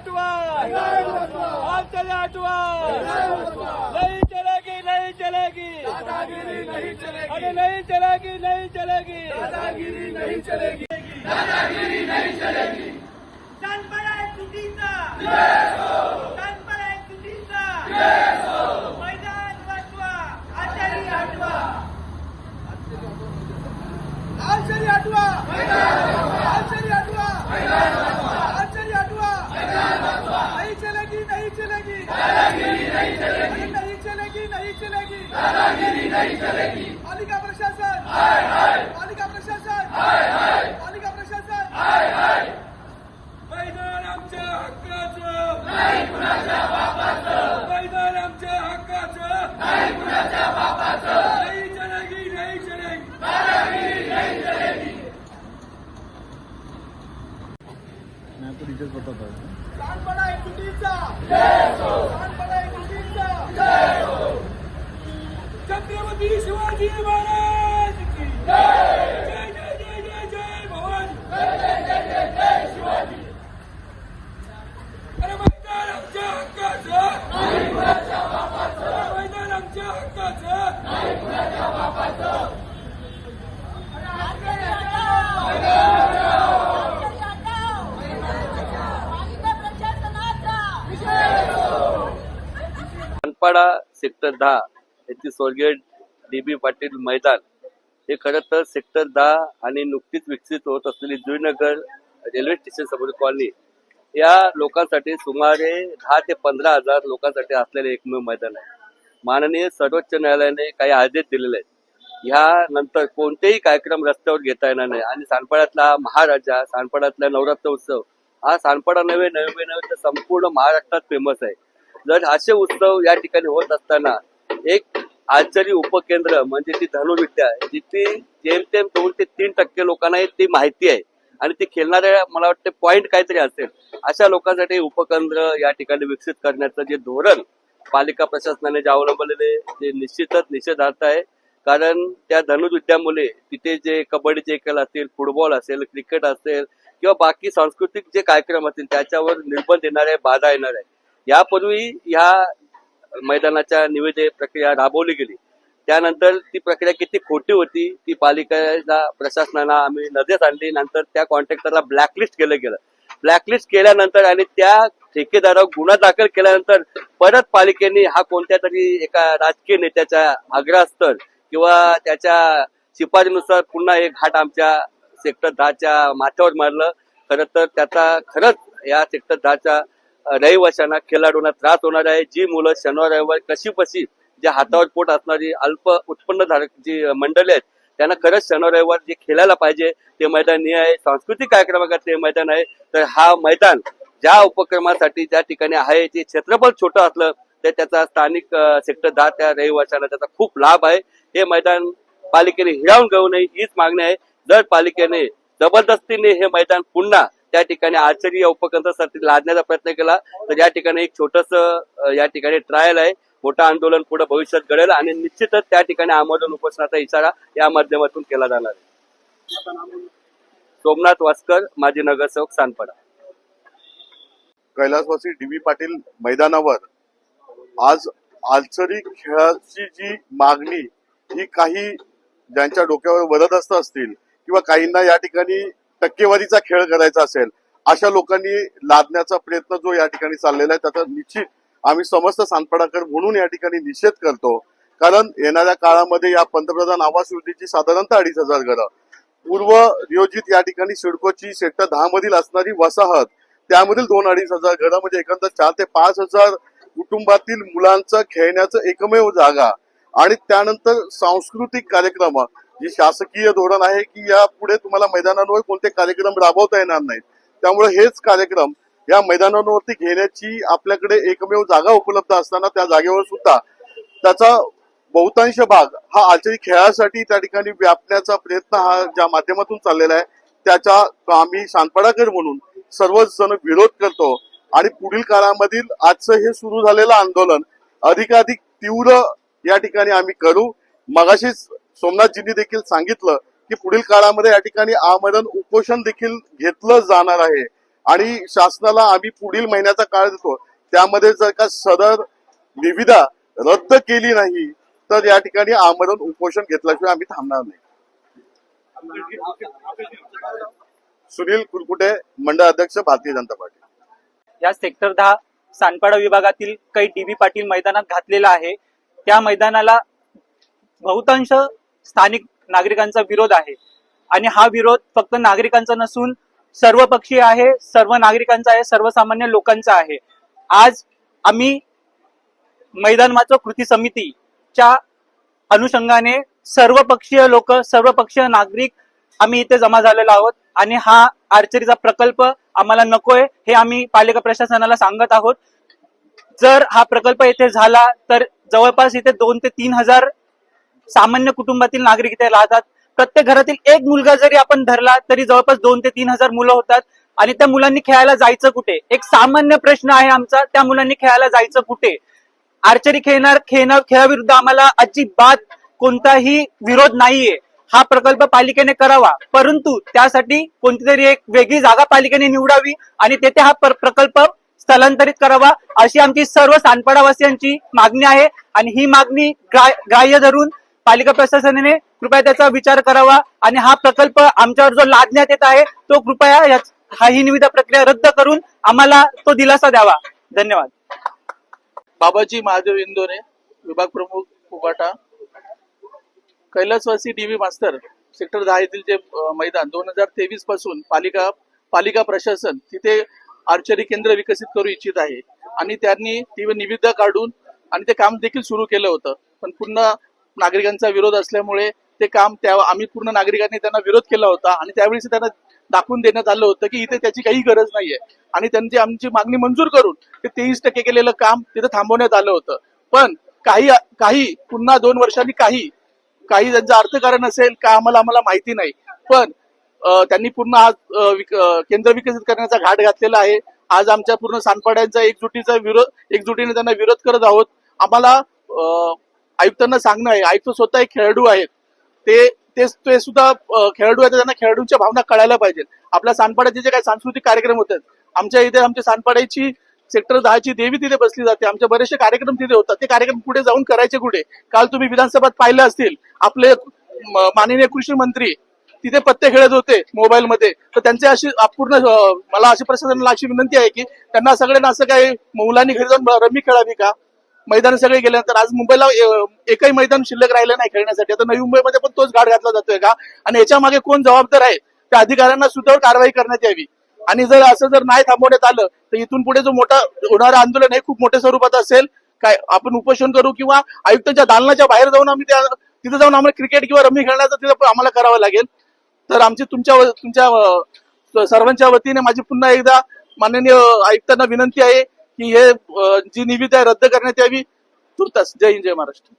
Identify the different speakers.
Speaker 1: हटवा अब चले हटवा नहीं चलेगी नहीं चलेगी। दादागिरी नहीं चलेगी। अरे नहीं चलेगी नहीं चलेगी। दादागिरी नहीं चलेगी। दादागिरी नहीं चलेगी। मैदान हटवा आचार्य हटवा मैं तो चुकीचा कानपडा आहे चुकीचा शिवाजी महाराज की जय जय जय जय जय भवानी अरे मैदान आमच्या हक्काचं मैदान आमच्या हक्काचं
Speaker 2: खानपाडा सेक्टर दहा येथील स्वर्गीय डी बी पाटील मैदान. हे खरं तर सेक्टर दहा आणि नुकतीच विकसित होत असलेली जुईनगर रेल्वे स्टेशन समोर कॉलनी. या लोकांसाठी सुमारे दहा ते पंधरा हजार लोकांसाठी असलेले एकमेव मैदान आहे. माननीय सर्वोच्च न्यायालयाने काही आदेश दिलेले आहेत. ह्या नंतर कोणतेही कार्यक्रम रस्त्यावर घेता येणार नाही. आणि सानपाड्यातला महाराजा सानपाड्यातला नवरात्र उत्सव हा सानपाडा नव्हे नवे नव्हे तर संपूर्ण महाराष्ट्रात फेमस आहे. जर असे उत्सव या ठिकाणी होत असताना एक आचारी उपकेंद्र म्हणजे ती धनुविद्या जिथे जेमतेम दोन ते तीन टक्के लोकांना ती माहिती आहे. आणि ती खेळणाऱ्या मला वाटते पॉईंट काहीतरी असेल. अशा लोकांसाठी उपकेंद्र या ठिकाणी विकसित करण्याचं जे धोरण पालिका प्रशासनाने जे अवलंबलेले ते निश्चितच निषेधार्थ आहे. कारण त्या धनुर्विद्यामुळे तिथे जे कबड्डीचे खेळ असतील फुटबॉल असेल क्रिकेट असेल किंवा बाकी सांस्कृतिक जे कार्यक्रम असतील त्याच्यावर निर्बंध येणार आहे बाधा येणार आहे. यापूर्वी ह्या मैदानाच्या निविदे प्रक्रिया राबवली गेली. त्यानंतर ती प्रक्रिया किती खोटी होती ती पालिकेला प्रशासनाला आम्ही नजरेत आणली. नंतर त्या कॉन्ट्रॅक्टरला ब्लॅकलिस्ट केलं गेलं. ब्लॅकलिस्ट केल्यानंतर आणि त्या ठेकेदारावर गुन्हा दाखल केल्यानंतर परत पालिकेने हा कोणत्या तरी एका राजकीय नेत्याच्या आग्रहास्तर किंवा त्याच्या शिफारीनुसार पुन्हा एक घाट आमच्या सेक्टर दहाच्या माथ्यावर मारलं. खरं तर त्याचा खरंच या सेक्टर दहाच्या रहिवाशांना खेळाडूंना त्रास होणार आहे. जी मुलं शनिवार रविवार कशी पशी जे हातावर पोट असणारी अल्प उत्पन्नधारक जी मंडळी आहेत त्यांना खरंच शनिवार रविवार जे खेळायला पाहिजे ते मैदान हे आहे. सांस्कृतिक कार्यक्रमासाठी ते मैदान आहे. तर हा मैदान ज्या उपक्रमासाठी ज्या ठिकाणी आहे जे क्षेत्रफळ छोटं असलं तर त्याचा स्थानिक सेक्टर दहा त्या रहिवाशांना त्याचा खूप लाभ आहे. हे मैदान पालिकेने हिरावून घेऊ नये हीच मागणी आहे. जर पालिकेने जबरदस्तीने हे मैदान पुन्हा त्या ठिकाणी आश्चर्य उपकेंद्रासाठी लादण्याचा प्रयत्न केला. तर या ठिकाणी एक छोटस या ठिकाणी ट्रायल आहे. मोठं आंदोलन पुढे भविष्यात घडेल आणि निश्चितच त्या ठिकाणी आमोदन उपोषणाचा इशारा या माध्यमातून केला जाणार आहे. सोमनाथ वास्कर माजी नगरसेवक सानपडा.
Speaker 3: कैलासवासी डी बी पाटील मैदानावर आज आलचरी खेळाची जी मागणी ही काही ज्यांच्या डोक्यावर वरदस्त असतील किंवा काहींना या ठिकाणी टक्केवारीचा खेळ करायचा असेल अशा लोकांनी लादण्याचा प्रयत्न जो या ठिकाणी चाललेला आहे त्याचा निश्चित आम्ही समस्त सांतपडाकर म्हणून या ठिकाणी निषेध करतो. कारण येणाऱ्या काळामध्ये या पंतप्रधान आवास योजनेची साधारणतः अडीच हजार घरं. पूर्व नियोजित या ठिकाणी सिडकोची सेक्टर दहा मधील असणारी वसाहत त्यामधील दोन अडीच हजार घरं म्हणजे एकंदर चार ते पाच हजार कुटुंबातील मुलांचं खेळण्याचं एकमेव जागा. आणि त्यानंतर सांस्कृतिक कार्यक्रम जे शासकीय धोरण आहे की या पुढे तुम्हाला मैदानांवर कोणते कार्यक्रम राबवता येणार नाहीत. त्यामुळे हेच कार्यक्रम या मैदानांवरती घेण्याची आपल्याकडे एकमेव जागा उपलब्ध असताना त्या जागेवर सुद्धा त्याचा बहुतांश भाग हा आचरी खेळासाठी त्या ठिकाणी व्यापण्याचा प्रयत्न हा ज्या माध्यमातून चाललेला आहे त्याचा आम्ही शांतपडाकर म्हणून सर्वच जण विरोध करतो. आणि पुढील काळामधील आजचं हे सुरू झालेलं आंदोलन अधिकाधिक तीव्र या ठिकाणी आम्ही करू. मगाशीच सोमनाथजींनी देखील सांगितलं की पुढील काळामध्ये या ठिकाणी आमरण उपोषण देखील घेतलं जाणार आहे. आणि शासनाला आम्ही पुढील महिन्याचा काळ देतो. त्यामध्ये जर का सदर निविदा रद्द केली नाही तर या ठिकाणी आमरण उपोषण घेतल्याशिवाय आम्ही थांबणार नाही. सुनील कुरकुटे मंडळ अध्यक्ष भारतीय जनता पार्टी.
Speaker 4: या सेक्टर दहा सानपाडा विभागातील काही डीबी पाटील मैदानात घातलेला आहे. त्या मैदानाला बहुतांश स्थानिक नागरिकांचा विरोध आहे. आणि हा विरोध फक्त नागरिकांचा नसून सर्व पक्षीय आहे सर्व नागरिकांचा आहे सर्वसामान्य लोकांचा आहे. आज आम्ही मैदान माचो कृती समितीच्या अनुषंगाने सर्व पक्षीय लोक सर्व पक्षीय नागरिक आम्ही इथे जमा झालेलो आहोत. आणि हा आर्चरीचा प्रकल्प आम्हाला नकोय हे आम्ही पालिका प्रशासनाला सांगत आहोत. जर हा प्रकल्प इथे झाला तर जवळपास इथे दोन ते तीन हजार सामान्य कुटुंबातील नागरिक इथे राहतात. प्रत्येक घरातील एक मुलगा जरी आपण धरला तरी जवळपास दोन ते तीन हजार मुलं होतात. आणि त्या मुलांनी खेळायला जायचं कुठे? एक सामान्य प्रश्न आहे आमचा त्या मुलांनी खेळायला जायचं कुठे? आर्चरी खेळणार खेळणार खेळाविरुद्ध आम्हाला अजिबात कोणताही विरोध नाहीये. हा प्रकल्प पालिकेने करावा. परंतु त्यासाठी कोणती तरी एक वेगळी जागा पालिकेने निवडावी आणि तेथे हा प्रकल्प स्थलांतरित करावा अशी आमची सर्व सानपाडावासियांची मागणी आहे. आणि ही मागणी ग्राह्य धरून पालिका प्रशासनाने कृपया त्याचा विचार करावा आणि हा प्रकल्प आमच्यावर जो लादण्यात येत आहे तो कृपया हा ही निविदा प्रक्रिया रद्द करून आम्हाला तो दिलासा द्यावा. धन्यवाद.
Speaker 5: बाबाजी महादेव इंदोरे विभाग प्रमुख उभाटा कैलासवासी डीव्ही मास्तर सेक्टर दहा येथील जे मैदान दोन हजार तेवीसपासून पालिका पालिका प्रशासन तिथे आर्चरी केंद्र विकसित करू इच्छित आहे. आणि त्यांनी ती निविदा काढून आणि ते काम देखील सुरू केलं होतं. पण पुन्हा नागरिकांचा विरोध असल्यामुळे ते काम त्या आम्ही पूर्ण नागरिकांनी त्यांना विरोध केला होता आणि त्यावेळेस त्यांना दाखवून देण्यात आलं होतं की इथे त्याची काही गरज नाहीये. आणि त्यांची आमची मागणी मंजूर करून ते तेवीस टक्के केलेलं काम तिथे थांबवण्यात आलं होतं. पण काही काही पुन्हा दोन वर्षांनी काही काही त्यांचं अर्थकारण असेल का आम्हाला आम्हाला माहिती नाही. पण त्यांनी पुन्हा आज विक- केंद्र विकसित करण्याचा घाट घातलेला आहे. आज आमच्या पूर्ण सानपाड्यांचा एकजुटीचा विरोध एकजुटीने त्यांना विरोध करत आहोत. आम्हाला अं, आयुक्तांना सांगणं आहे. आयुक्त स्वतः एक खेळाडू आहेत. ते ते ते सुद्धा खेळाडू आहेत. त्यांना खेळाडूंच्या भावना कळायला पाहिजेत. आपल्या सानपाड्याचे जे काही सांस्कृतिक कार्यक्रम होतात आमच्या इथे आमच्या सानपाड्याची सेक्टर दहाची देवी तिथे बसली जाते. आमचे बरेचसे कार्यक्रम तिथे होतात. ते कार्यक्रम कुठे जाऊन करायचे कुठे? काल तुम्ही विधानसभेत पाहिलं असतील. आपले माननीय कृषी मंत्री तिथे पत्ते खेळत होते मोबाईल मध्ये तर त्यांचे अशी पूर्ण मला अशी प्रशासनाला अशी विनंती आहे की त्यांना सगळ्यांना असं काही मुलांनी घरी जाऊन रमी खेळावी का? मैदान सगळे गेल्यानंतर आज मुंबईला एकही मैदान शिल्लक राहिलं नाही खेळण्यासाठी. आता नवी मुंबईमध्ये पण तोच घाट घातला जातोय का? आणि याच्या मागे कोण जबाबदार आहे? त्या अधिकाऱ्यांना सुद्धा कारवाई करण्यात यावी. आणि जर असं जर नाही थांबवण्यात आलं तर इथून पुढे जो मोठा होणारं आंदोलन हे खूप मोठ्या स्वरूपात असेल. काय आपण उपोषण करू किंवा आयुक्तांच्या दालनाच्या बाहेर जाऊन आम्ही त्या तिथे जाऊन आम्हाला क्रिकेट किंवा रमी खेळण्याचं तिथे पण आम्हाला करावं लागेल. तर आमची तुमच्या तुमच्या सर्वांच्या वतीने माझी पुन्हा एकदा माननीय आयुक्तांना विनंती आहे. की हे जी निविदा आहे रद्द करण्यात यावी तुर्तास. जय हिंद जय महाराष्ट्र.